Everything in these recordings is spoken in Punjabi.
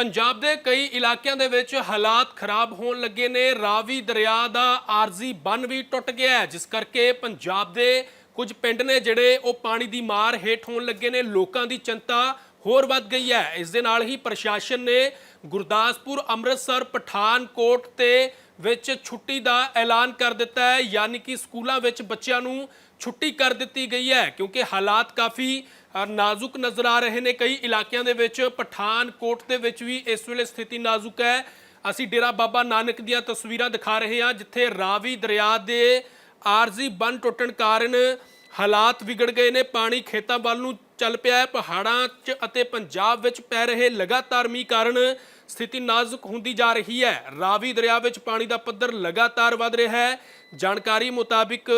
ਪੰਜਾਬ ਦੇ ਕਈ ਇਲਾਕਿਆਂ ਦੇ ਵਿੱਚ ਹਾਲਾਤ ਖਰਾਬ ਹੋਣ ਲੱਗੇ ਨੇ। ਰਾਵੀ ਦਰਿਆ ਦਾ ਆਰਜ਼ੀ ਬੰਨ ਵੀ ਟੁੱਟ ਗਿਆ ਹੈ, ਜਿਸ ਕਰਕੇ ਪੰਜਾਬ ਦੇ ਕੁਝ ਪਿੰਡ ਨੇ ਜਿਹੜੇ ਉਹ ਪਾਣੀ ਦੀ ਮਾਰ ਹੇਠ ਹੋਣ ਲੱਗੇ ਨੇ। ਲੋਕਾਂ ਦੀ ਚਿੰਤਾ ਹੋਰ ਵੱਧ ਗਈ ਹੈ। ਇਸ ਦੇ ਨਾਲ ਹੀ ਪ੍ਰਸ਼ਾਸਨ ਨੇ ਗੁਰਦਾਸਪੁਰ, ਅੰਮ੍ਰਿਤਸਰ, ਪਠਾਨਕੋਟ ਤੇ ਵਿੱਚ ਛੁੱਟੀ ਦਾ ਐਲਾਨ ਕਰ ਦਿੱਤਾ ਹੈ। ਯਾਨੀ ਕਿ ਸਕੂਲਾਂ ਵਿੱਚ ਬੱਚਿਆਂ ਨੂੰ ਛੁੱਟੀ ਕਰ ਦਿੱਤੀ ਗਈ ਹੈ, ਕਿਉਂਕਿ ਹਾਲਾਤ ਕਾਫੀ ਨਾਜ਼ੁਕ ਨਜ਼ਰ ਆ ਰਹੇ ਨੇ। ਕਈ ਇਲਾਕਿਆਂ ਦੇ ਵਿੱਚ ਪਠਾਨਕੋਟ ਦੇ ਵਿੱਚ ਵੀ ਇਸ ਵੇਲੇ ਸਥਿਤੀ ਨਾਜ਼ੁਕ ਹੈ। ਅਸੀਂ ਡੇਰਾ ਬਾਬਾ ਨਾਨਕ ਦੀਆਂ ਤਸਵੀਰਾਂ ਦਿਖਾ ਰਹੇ ਹਾਂ, ਜਿੱਥੇ ਰਾਵੀ ਦਰਿਆ ਦੇ ਆਰਜ਼ੀ ਬੰਨ ਟੁੱਟਣ ਕਾਰਨ ਹਾਲਾਤ ਵਿਗੜ ਗਏ ਨੇ। ਪਾਣੀ ਖੇਤਾਂ ਵੱਲ ਨੂੰ ਚੱਲ ਪਿਆ ਹੈ। ਪਹਾੜਾਂ 'ਚ ਅਤੇ ਪੰਜਾਬ ਵਿੱਚ ਪੈ ਰਹੇ ਲਗਾਤਾਰ ਮੀਂਹ ਕਾਰਨ ਸਥਿਤੀ ਨਾਜ਼ੁਕ ਹੁੰਦੀ ਜਾ ਰਹੀ ਹੈ। ਰਾਵੀ ਦਰਿਆ ਵਿੱਚ ਪਾਣੀ ਦਾ ਪੱਧਰ ਲਗਾਤਾਰ ਵਧ ਰਿਹਾ ਹੈ। ਜਾਣਕਾਰੀ ਮੁਤਾਬਿਕ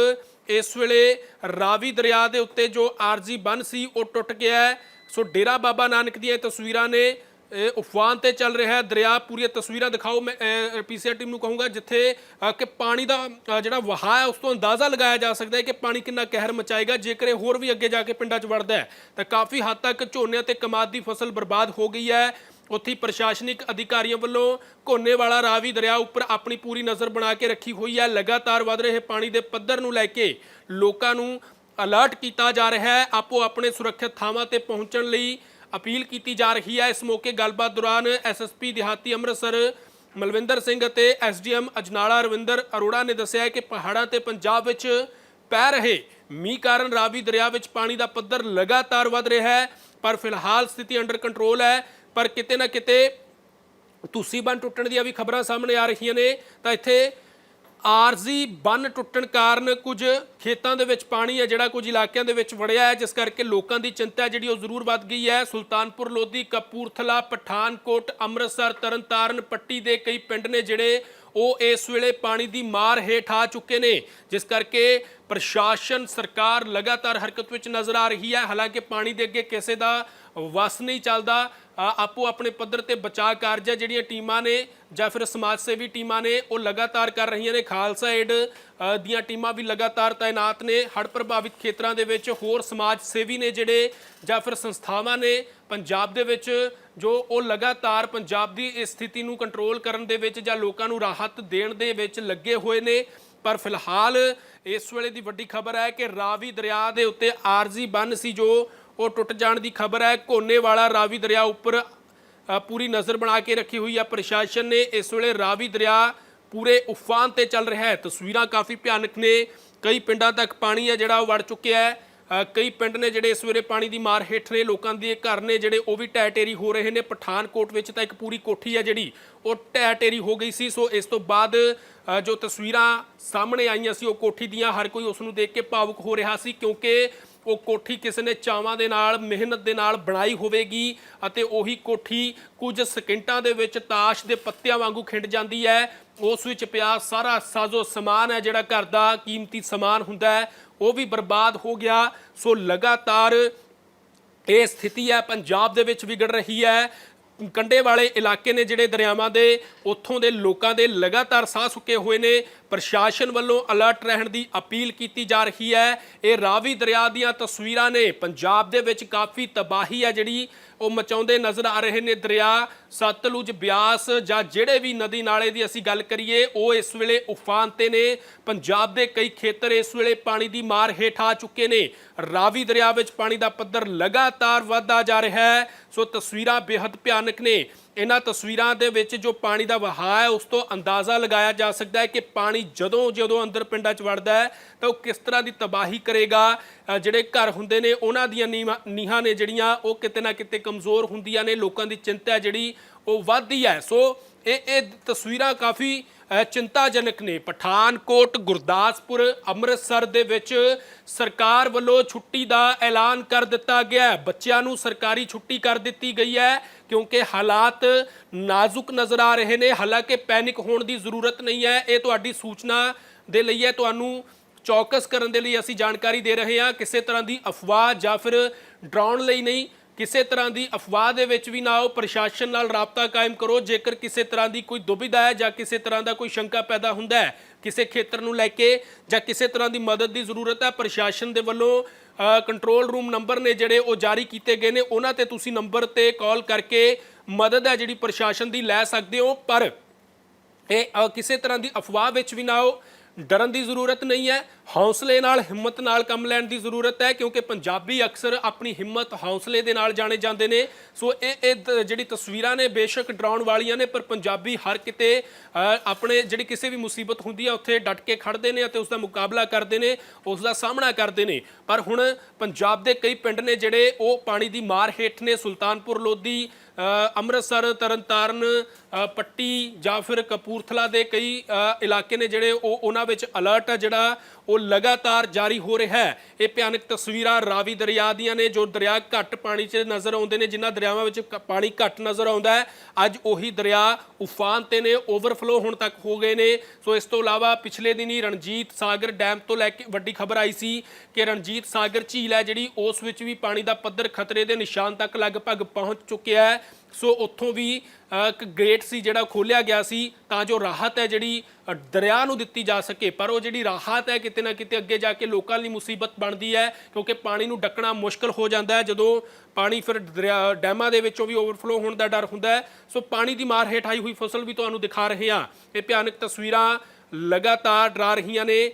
ਇਸ ਵੇਲੇ ਰਾਵੀ ਦਰਿਆ ਦੇ ਉੱਤੇ ਜੋ ਆਰਜ਼ੀ ਬੰਨ ਸੀ, ਉਹ ਟੁੱਟ ਗਿਆ ਹੈ। ਸੋ ਡੇਰਾ ਬਾਬਾ ਨਾਨਕ ਦੀਆਂ ਇਹ ਤਸਵੀਰਾਂ ਨੇ, ਇਹ ਉਫਾਨ ਤੇ ਚੱਲ ਰਿਹਾ ਹੈ। ਦਰਿਆ ਪੂਰੀਆਂ ਤਸਵੀਰਾਂ ਦਿਖਾਓ। ਮੈਂ ਪੀਸੀਆਰ ਟੀਮ ਨੂੰ ਕਹੂੰਗਾ, ਜਿੱਥੇ ਕਿ ਪਾਣੀ ਦਾ ਜਿਹੜਾ ਵਹਾਅ ਹੈ, ਉਸ ਤੋਂ ਅੰਦਾਜ਼ਾ ਲਗਾਇਆ ਜਾ ਸਕਦਾ ਹੈ ਕਿ ਪਾਣੀ ਕਿੰਨਾ ਕਹਿਰ ਮਚਾਏਗਾ, ਜੇਕਰ ਇਹ ਹੋਰ ਵੀ ਅੱਗੇ ਜਾ ਕੇ ਪਿੰਡਾਂ 'ਚ ਵੜਦਾ ਹੈ। ਤਾਂ ਕਾਫੀ ਹੱਦ ਤੱਕ ਝੋਨੇ ਤੇ ਕਮਾਦ ਦੀ ਫਸਲ ਬਰਬਾਦ ਹੋ ਗਈ ਹੈ। ਉੱਥੇ ਪ੍ਰਸ਼ਾਸਨਿਕ ਅਧਿਕਾਰੀਆਂ ਵੱਲੋਂ ਕੋਨੇ ਵਾਲਾ ਰਾਵੀ ਦਰਿਆ ਉੱਪਰ ਆਪਣੀ ਪੂਰੀ ਨਜ਼ਰ ਬਣਾ ਕੇ ਰੱਖੀ ਹੋਈ ਹੈ। ਲਗਾਤਾਰ ਵਧ ਰਹੇ ਪਾਣੀ ਦੇ ਪੱਧਰ ਨੂੰ ਲੈ ਕੇ ਲੋਕਾਂ ਨੂੰ ਅਲਰਟ ਕੀਤਾ ਜਾ ਰਿਹਾ ਹੈ। ਆਪੋ ਆਪਣੇ ਸੁਰੱਖਿਅਤ ਥਾਵਾਂ ਤੇ ਪਹੁੰਚਣ ਲਈ ਅਪੀਲ ਕੀਤੀ ਜਾ ਰਹੀ ਹੈ। ਇਸ ਮੌਕੇ ਗੱਲਬਾਤ ਦੌਰਾਨ ਐਸਐਸਪੀ ਦਿਹਾਤੀ ਅੰਮ੍ਰਿਤਸਰ ਮਲਵਿੰਦਰ ਸਿੰਘ ਅਤੇ ਐਸਡੀਐਮ ਅਜਨਾਲਾ ਰਵਿੰਦਰ ਅਰੋੜਾ ਨੇ ਦੱਸਿਆ ਕਿ ਪਹਾੜਾਂ ਤੇ ਪੰਜਾਬ ਵਿੱਚ ਪੈ ਰਹੇ ਮੀਂਹ ਕਾਰਨ ਰਾਵੀ ਦਰਿਆ ਵਿੱਚ ਪਾਣੀ ਦਾ ਪੱਧਰ ਲਗਾਤਾਰ ਵਧ ਰਿਹਾ ਹੈ, ਪਰ ਫਿਲਹਾਲ ਸਥਿਤੀ ਅੰਡਰ ਕੰਟਰੋਲ ਹੈ। ਪਰ ਕਿਤੇ ਨਾ ਕਿਤੇ ਤੁਸੀਂ ਬੰਨ ਟੁੱਟਣ ਦੀਆਂ ਵੀ ਖਬਰਾਂ ਸਾਹਮਣੇ ਆ ਰਹੀਆਂ ਨੇ, ਤਾਂ ਇੱਥੇ ਆਰਜ਼ੀ ਬੰਨ ਟੁੱਟਣ ਕਾਰਨ ਕੁਝ ਖੇਤਾਂ ਦੇ ਵਿੱਚ ਪਾਣੀ ਹੈ, ਜਿਹੜਾ ਕੁਝ ਇਲਾਕਿਆਂ ਦੇ ਵਿੱਚ ਵੜਿਆ ਹੈ, ਜਿਸ ਕਰਕੇ ਲੋਕਾਂ ਦੀ ਚਿੰਤਾ ਜਿਹੜੀ ਉਹ ਜ਼ਰੂਰ ਵੱਧ ਗਈ ਹੈ। ਸੁਲਤਾਨਪੁਰ, ਲੋਧੀ, ਕਪੂਰਥਲਾ, ਪਠਾਨਕੋਟ, ਅੰਮ੍ਰਿਤਸਰ, ਤਰਨਤਾਰਨ, ਪੱਟੀ ਦੇ ਕਈ ਪਿੰਡ ਨੇ ਜਿਹੜੇ ਉਹ ਇਸ ਵੇਲੇ ਪਾਣੀ ਦੀ ਮਾਰ ਹੇਠ ਆ ਚੁੱਕੇ ਨੇ, ਜਿਸ ਕਰਕੇ ਪ੍ਰਸ਼ਾਸਨ ਸਰਕਾਰ ਲਗਾਤਾਰ ਹਰਕਤ ਵਿੱਚ ਨਜ਼ਰ ਆ ਰਹੀ ਹੈ। ਹਾਲਾਂਕਿ ਪਾਣੀ ਦੇ ਅੱਗੇ ਕਿਸੇ ਦਾ ਵਸ ਨਹੀਂ ਚੱਲਦਾ। ਆਪੋ ਆਪਣੇ ਪੱਧਰ ਤੇ ਬਚਾਅ ਕਾਰਜਾਂ ਜਿਹੜੀਆਂ ਟੀਮਾਂ ਨੇ ਜਾਂ ਫਿਰ ਸਮਾਜ ਸੇਵੀ ਟੀਮਾਂ ਨੇ, ਉਹ ਲਗਾਤਾਰ ਕਰ ਰਹੀਆਂ ਨੇ। ਖਾਲਸਾ ਏਡ ਦੀਆਂ ਟੀਮਾਂ ਵੀ ਲਗਾਤਾਰ ਤਾਇਨਾਤ ਨੇ। ਹੜ੍ਹ ਪ੍ਰਭਾਵਿਤ ਖੇਤਰਾਂ ਦੇ ਵਿੱਚ ਹੋਰ ਸਮਾਜ ਸੇਵੀ ਨੇ ਜਿਹੜੇ ਜਾਂ ਫਿਰ ਸੰਸਥਾਵਾਂ ਨੇ ਪੰਜਾਬ ਦੇ ਵਿੱਚ, ਜੋ ਉਹ ਲਗਾਤਾਰ ਪੰਜਾਬ ਦੀ ਸਥਿਤੀ ਨੂੰ ਕੰਟਰੋਲ ਕਰਨ ਦੇ ਵਿੱਚ ਜਾਂ ਲੋਕਾਂ ਨੂੰ ਰਾਹਤ ਦੇਣ ਦੇ ਵਿੱਚ ਲੱਗੇ ਹੋਏ ਨੇ। ਪਰ ਫਿਲਹਾਲ ਇਸ ਵੇਲੇ ਦੀ ਵੱਡੀ ਖਬਰ ਹੈ ਕਿ ਰਾਵੀ ਦਰਿਆ ਦੇ ਉੱਤੇ ਆਰਜ਼ੀ ਬੰਨ ਸੀ ਜੋ ਉਹ ਟੁੱਟ ਜਾਣ ਦੀ ਖਬਰ ਹੈ। ਕੋਨੇ ਵਾਲਾ ਰਾਵੀ ਦਰਿਆ ਉੱਪਰ ਪੂਰੀ ਨਜ਼ਰ ਬਣਾ ਕੇ ਰੱਖੀ ਹੋਈ ਹੈ ਪ੍ਰਸ਼ਾਸਨ ਨੇ ਇਸ ਵੇਲੇ ਰਾਵੀ ਦਰਿਆ ਪੂਰੇ ਉਫਾਨ ਤੇ ਚੱਲ ਰਿਹਾ ਹੈ। ਤਸਵੀਰਾਂ ਕਾਫੀ ਭਿਆਨਕ ਨੇ। ਕਈ ਪਿੰਡਾਂ ਤੱਕ ਪਾਣੀ ਹੈ ਜਿਹੜਾ ਉਹ ਵੜ ਚੁੱਕਿਆ ਹੈ। ਕਈ ਪਿੰਡ ਨੇ ਜਿਹੜੇ ਇਸ ਵੇਲੇ ਪਾਣੀ ਦੀ ਮਾਰ ਹੇਠ ਨੇ। ਲੋਕਾਂ ਦੇ ਘਰ ਨੇ ਜਿਹੜੇ ਉਹ ਵੀ ਢਹਿ ਢੇਰੀ ਹੋ ਰਹੇ ਨੇ। ਪਠਾਨਕੋਟ ਵਿੱਚ ਤਾਂ ਇੱਕ ਪੂਰੀ ਕੋਠੀ ਹੈ ਜਿਹੜੀ, ਉਹ ਢਹਿ ਢੇਰੀ ਹੋ ਗਈ ਸੀ। ਸੋ ਇਸ ਤੋਂ ਬਾਅਦ ਜੋ ਤਸਵੀਰਾਂ ਸਾਹਮਣੇ ਆਈਆਂ ਸੀ ਉਹ ਕੋਠੀ ਦੀਆਂ, ਹਰ ਕੋਈ ਉਸ ਨੂੰ ਦੇਖ ਕੇ ਭਾਵੁਕ ਹੋ ਰਿਹਾ ਸੀ ਕਿਉਂਕਿ ਉਹ ਕੋਠੀ ਕਿਸੇ ਨੇ ਚਾਵਾਂ ਦੇ ਨਾਲ, ਮਿਹਨਤ ਦੇ ਨਾਲ ਬਣਾਈ ਹੋਵੇਗੀ ਅਤੇ ਉਹੀ ਕੋਠੀ ਕੁਝ ਸਕਿੰਟਾਂ ਦੇ ਵਿੱਚ ਤਾਸ਼ ਦੇ ਪੱਤਿਆਂ ਵਾਂਗੂ ਖਿੰਡ ਜਾਂਦੀ ਹੈ। ਉਸ ਵਿੱਚ ਪਿਆ ਸਾਰਾ ਸਾਜ਼ੋ ਸਮਾਨ ਹੈ, ਜਿਹੜਾ ਘਰ ਦਾ ਕੀਮਤੀ ਸਮਾਨ ਹੁੰਦਾ ਹੈ। ਉਹ ਵੀ ਬਰਬਾਦ ਹੋ ਗਿਆ। ਸੋ ਲਗਾਤਾਰ ਇਹ ਸਥਿਤੀ ਹੈ, ਪੰਜਾਬ ਦੇ ਵਿੱਚ ਵਿਗੜ ਰਹੀ ਹੈ। ਕੰਡੇ ਵਾਲੇ ਇਲਾਕੇ ਨੇ ਜਿਹੜੇ ਦਰਿਆਵਾਂ ਦੇ, ਉੱਥੋਂ ਦੇ ਲੋਕਾਂ ਦੇ ਲਗਾਤਾਰ ਸਾਹ ਸੁੱਕੇ ਹੋਏ ਨੇ। ਪ੍ਰਸ਼ਾਸਨ ਵੱਲੋਂ ਅਲਰਟ ਰਹਿਣ ਦੀ ਅਪੀਲ ਕੀਤੀ ਜਾ ਰਹੀ ਹੈ। ਇਹ ਰਾਵੀ ਦਰਿਆ ਦੀਆਂ ਤਸਵੀਰਾਂ ਨੇ। ਪੰਜਾਬ ਦੇ ਵਿੱਚ ਕਾਫੀ ਤਬਾਹੀ ਹੈ ਜਿਹੜੀ ਉਹ ਮਚਾਉਂਦੇ ਨਜ਼ਰ ਆ ਰਹੇ ਨੇ ਦਰਿਆ, ਸਤਲੁਜ ਬਿਆਸ ਜਾਂ ਜਿਹੜੇ ਵੀ ਨਦੀ ਨਾਲੇ ਦੀ ਅਸੀਂ ਗੱਲ ਕਰੀਏ, ਉਹ ਇਸ ਵੇਲੇ ਉਫਾਨ ਤੇ ਨੇ। ਪੰਜਾਬ ਦੇ ਕਈ ਖੇਤਰ ਇਸ ਵੇਲੇ ਪਾਣੀ ਦੀ ਮਾਰ ਹੇਠ ਆ ਚੁੱਕੇ ਨੇ। ਰਾਵੀ ਦਰਿਆ ਵਿੱਚ ਪਾਣੀ ਦਾ ਪੱਧਰ ਲਗਾਤਾਰ ਵਧਦਾ ਜਾ ਰਿਹਾ ਹੈ। ਸੋ ਤਸਵੀਰਾਂ ਬੇहद ਭਿਆਨਕ ਨੇ। ਇਹਨਾਂ ਤਸਵੀਰਾਂ ਦੇ ਵਿੱਚ ਜੋ ਪਾਣੀ ਦਾ ਵਹਾਅ ਹੈ, ਉਸ ਤੋਂ ਅੰਦਾਜ਼ਾ ਲਗਾਇਆ ਜਾ ਸਕਦਾ ਹੈ ਕਿ ਪਾਣੀ ਜਦੋਂ ਜਦੋਂ ਅੰਦਰ ਪਿੰਡਾਂ 'ਚ ਵੜਦਾ ਹੈ, ਤਾਂ ਉਹ ਕਿਸ ਤਰ੍ਹਾਂ ਦੀ ਤਬਾਹੀ ਕਰੇਗਾ? ਜਿਹੜੇ ਘਰ ਹੁੰਦੇ ਨੇ, ਉਹਨਾਂ ਦੀਆਂ ਨੀਵਾਂ- ਨੀਹਾਂ ਨੇ ਜਿਹੜੀਆਂ, ਉਹ ਕਿਤੇ ਨਾ ਕਿਤੇ ਕਮਜ਼ੋਰ ਹੁੰਦੀਆਂ ਨੇ, ਲੋਕਾਂ ਦੀ ਚਿੰਤਾ ਜਿਹੜੀ, ਉਹ ਵੱਧਦੀ ਹੈ। ਸੋ, ਇਹ ਇਹ ਤਸਵੀਰਾਂ ਕਾਫੀ ਚਿੰਤਾਜਨਕ ਨੇ। ਪਠਾਨਕੋਟ, ਗੁਰਦਾਸਪੁਰ, ਅੰਮ੍ਰਿਤਸਰ ਦੇ ਵਿੱਚ ਸਰਕਾਰ ਵੱਲੋਂ ਛੁੱਟੀ ਦਾ ਐਲਾਨ ਕਰ ਦਿੱਤਾ ਗਿਆ ਹੈ। ਬੱਚਿਆਂ ਨੂੰ ਸਰਕਾਰੀ ਛੁੱਟੀ ਕਰ ਦਿੱਤੀ ਗਈ ਹੈ, ਕਿਉਂਕਿ ਹਾਲਾਤ ਨਾਜ਼ੁਕ ਨਜ਼ਰ ਆ ਰਹੇ ਨੇ। ਹਾਲਾਂਕਿ ਪੈਨਿਕ ਹੋਣ ਦੀ ਜ਼ਰੂਰਤ ਨਹੀਂ ਹੈ। ਇਹ ਤੁਹਾਡੀ ਸੂਚਨਾ ਦੇ ਲਈ ਹੈ। ਤੁਹਾਨੂੰ ਚੌਕਸ ਕਰਨ ਦੇ ਲਈ ਅਸੀਂ ਜਾਣਕਾਰੀ ਦੇ ਰਹੇ ਹਾਂ ਕਿਸੇ ਤਰ੍ਹਾਂ ਦੀ ਅਫਵਾਹ ਜਾਂ ਫਿਰ ਡਰਾਉਣ ਲਈ ਨਹੀਂ, ਕਿਸੇ ਤਰ੍ਹਾਂ ਦੀ ਅਫਵਾਹ ਦੇ ਵਿੱਚ ਵੀ ਨਾ ਆਓ, ਪ੍ਰਸ਼ਾਸਨ ਨਾਲ ਰਾਬਤਾ ਕਾਇਮ ਕਰੋ, ਜੇਕਰ ਕਿਸੇ ਤਰ੍ਹਾਂ ਦੀ ਕੋਈ ਦੁਬਿਧਾ ਹੈ ਜਾਂ ਕਿਸੇ ਤਰ੍ਹਾਂ ਦਾ ਕੋਈ ਸ਼ੰਕਾ ਪੈਦਾ ਹੁੰਦਾ ਹੈ, ਕਿਸੇ ਖੇਤਰ ਨੂੰ ਲੈ ਕੇ ਜਾਂ ਕਿਸੇ ਤਰ੍ਹਾਂ ਦੀ ਮਦਦ ਦੀ ਜ਼ਰੂਰਤ ਹੈ, ਪ੍ਰਸ਼ਾਸਨ ਦੇ ਵੱਲੋਂ ਕੰਟਰੋਲ ਰੂਮ ਨੰਬਰ ਨੇ ਜਿਹੜੇ ਉਹ ਜਾਰੀ ਕੀਤੇ ਗਏ ਨੇ, ਉਹਨਾਂ ਤੇ ਤੁਸੀਂ ਨੰਬਰ ਤੇ ਕਾਲ ਕਰਕੇ ਮਦਦ ਹੈ ਜਿਹੜੀ ਪ੍ਰਸ਼ਾਸਨ ਦੀ ਲੈ ਸਕਦੇ ਹੋ, ਪਰ ਇਹ ਕਿਸੇ ਤਰ੍ਹਾਂ ਦੀ ਅਫਵਾਹ ਵਿੱਚ ਵੀ ਨਾ ਆਓ ਡਰਨ ਦੀ ਜ਼ਰੂਰਤ ਨਹੀਂ ਹੈ, ਹੌਸਲੇ ਨਾਲ, ਹਿੰਮਤ ਨਾਲ ਕੰਮ ਲੈਣ ਦੀ ਜ਼ਰੂਰਤ ਹੈ, ਕਿਉਂਕਿ ਪੰਜਾਬੀ ਅਕਸਰ ਆਪਣੀ ਹਿੰਮਤ ਹੌਸਲੇ ਦੇ ਨਾਲ ਜਾਣੇ ਜਾਂਦੇ ਨੇ। ਸੋ ਇਹ ਇਹ ਦ- ਜਿਹੜੀ ਤਸਵੀਰਾਂ ਨੇ ਬੇਸ਼ੱਕ ਡਰਾਉਣ ਵਾਲੀਆਂ ਨੇ, ਪਰ ਪੰਜਾਬੀ ਹਰ ਕਿਤੇ ਆਪਣੇ ਜਿਹੜੀ ਕਿਸੇ ਵੀ ਮੁਸੀਬਤ ਹੁੰਦੀ ਹੈ, ਉੱਥੇ ਡਟ ਕੇ ਖੜਦੇ ਨੇ ਅਤੇ ਉਸ ਦਾ ਮੁਕਾਬਲਾ ਕਰਦੇ ਨੇ ਉਸ ਦਾ ਸਾਹਮਣਾ ਕਰਦੇ ਨੇ। ਪਰ ਹੁਣ ਪੰਜਾਬ ਦੇ ਕਈ ਪਿੰਡ ਨੇ ਜਿਹੜੇ ਉਹ ਪਾਣੀ ਦੀ ਮਾਰ ਹੇਠ ਨੇ, ਸੁਲਤਾਨਪੁਰ ਲੋਧੀ ਅੰਮ੍ਰਿਤਸਰ, ਤਰਨਤਾਰਨ ਪੱਟੀ ਜਾਂ ਫਿਰ ਕਪੂਰਥਲਾ ਦੇ ਕਈ ਇਲਾਕੇ ਨੇ ਜਿਹੜੇ ਉਹ ਉਹਨਾਂ ਵਿੱਚ ਅਲਰਟ ਹੈ ਜਿਹੜਾ ਉਹ ਲਗਾਤਾਰ ਜਾਰੀ ਹੋ ਰਿਹਾ ਹੈ। ਇਹ ਭਿਆਨਕ ਤਸਵੀਰਾਂ ਰਾਵੀ ਦਰਿਆ ਦੀਆਂ ਨੇ ਜੋ ਦਰਿਆ ਘੱਟ ਪਾਣੀ 'ਚ ਨਜ਼ਰ ਆਉਂਦੇ ਨੇ, ਜਿਨ੍ਹਾਂ ਦਰਿਆਵਾਂ ਵਿੱਚ ਕ- ਪਾਣੀ ਘੱਟ ਨਜ਼ਰ ਆਉਂਦਾ ਹੈ। ਅੱਜ ਉਹੀ ਦਰਿਆ ਉਫਾਨ ਤੇ ਨੇ ਓਵਰਫਲੋ ਹੋਣ ਤੱਕ ਹੋ ਗਏ ਨੇ। ਸੋ ਇਸ ਤੋਂ ਇਲਾਵਾ ਪਿਛਲੇ ਦਿਨੀ ਰਣਜੀਤ ਸਾਗਰ ਡੈਮ ਤੋਂ ਲੈ ਕੇ ਵੱਡੀ ਖਬਰ ਆਈ ਸੀ ਕਿ ਰਣਜੀਤ ਸਾਗਰ ਝੀਲ ਹੈ ਜਿਹੜੀ ਉਸ ਵਿੱਚ ਵੀ ਪਾਣੀ ਦਾ ਪੱਧਰ ਖਤਰੇ ਦੇ ਨਿਸ਼ਾਨ ਤੱਕ ਲਗਭਗ ਪਹੁੰਚ ਚੁੱਕਿਆ ਹੈ। ਸੋ ਉੱਥੋਂ ਵੀ ਇੱਕ ਗ੍ਰੇਟ ਸੀ ਜਿਹੜਾ ਖੋਲਿਆ ਗਿਆ ਸੀ, ਤਾਂ ਜੋ ਰਾਹਤ ਹੈ ਜਿਹੜੀ ਦਰਿਆ ਨੂੰ ਦਿੱਤੀ ਜਾ ਸਕੇ। ਪਰ ਉਹ ਜਿਹੜੀ ਰਾਹਤ ਹੈ, ਕਿਤੇ ਨਾ ਕਿਤੇ ਅੱਗੇ ਜਾ ਕੇ ਲੋਕਾਂ ਲਈ ਮੁਸੀਬਤ ਬਣਦੀ ਹੈ, ਕਿਉਂਕਿ ਪਾਣੀ ਨੂੰ ਡੱਕਣਾ ਮੁਸ਼ਕਲ ਹੋ ਜਾਂਦਾ ਹੈ। ਜਦੋਂ ਪਾਣੀ ਫਿਰ ਦਰਿਆ, ਡੈਮਾਂ ਦੇ ਵਿੱਚੋਂ ਵੀ ਓਵਰਫਲੋ ਹੋਣ ਦਾ ਡਰ ਹੁੰਦਾ ਹੈ, ਸੋ ਪਾਣੀ ਦੀ ਮਾਰ ਹੇਠ ਆਈ ਹੋਈ ਫਸਲ ਵੀ ਤੁਹਾਨੂੰ ਦਿਖਾ ਰਹੇ ਹਾਂ। ਇਹ ਭਿਆਨਕ ਤਸਵੀਰਾਂ ਲਗਾਤਾਰ ਡਰਾ ਰਹੀਆਂ ਨੇ।